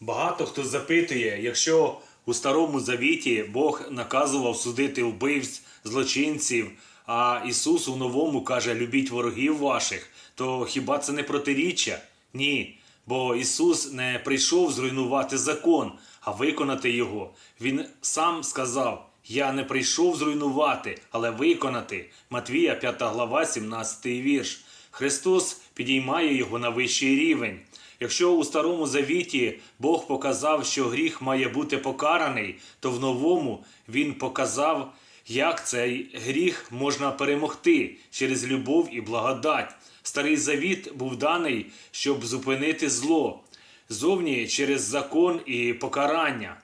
Багато хто запитує, якщо у Старому Завіті Бог наказував судити вбивць, злочинців, а Ісус у новому каже любіть ворогів ваших, то хіба це не протиріччя? Ні. Бо Ісус не прийшов зруйнувати закон, а виконати його. Він сам сказав: Я не прийшов зруйнувати, але виконати. Матвія, 5 глава, 17 вірш. Христос підіймає його на вищий рівень. Якщо у Старому Завіті Бог показав, що гріх має бути покараний, то в новому Він показав, як цей гріх можна перемогти через любов і благодать. Старий Завіт був даний, щоб зупинити зло, зовні через закон і покарання.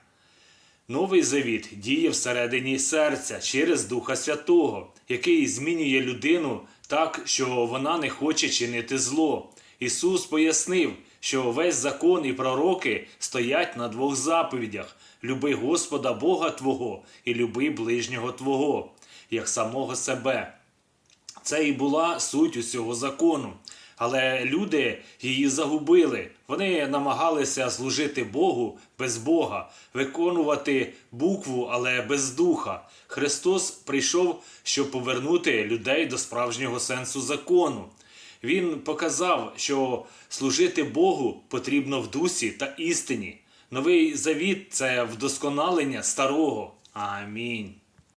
Новий завіт діє всередині серця через Духа Святого, який змінює людину так, що вона не хоче чинити зло. Ісус пояснив, що весь закон і пророки стоять на двох заповідях: люби Господа Бога Твого і люби ближнього Твого, як самого себе. Це і була суть усього закону. Але люди її загубили. Вони намагалися служити Богу без Бога, виконувати букву, але без духа. Христос прийшов, щоб повернути людей до справжнього сенсу закону. Він показав, що служити Богу потрібно в дусі та істині. Новий завіт це вдосконалення старого. Амінь.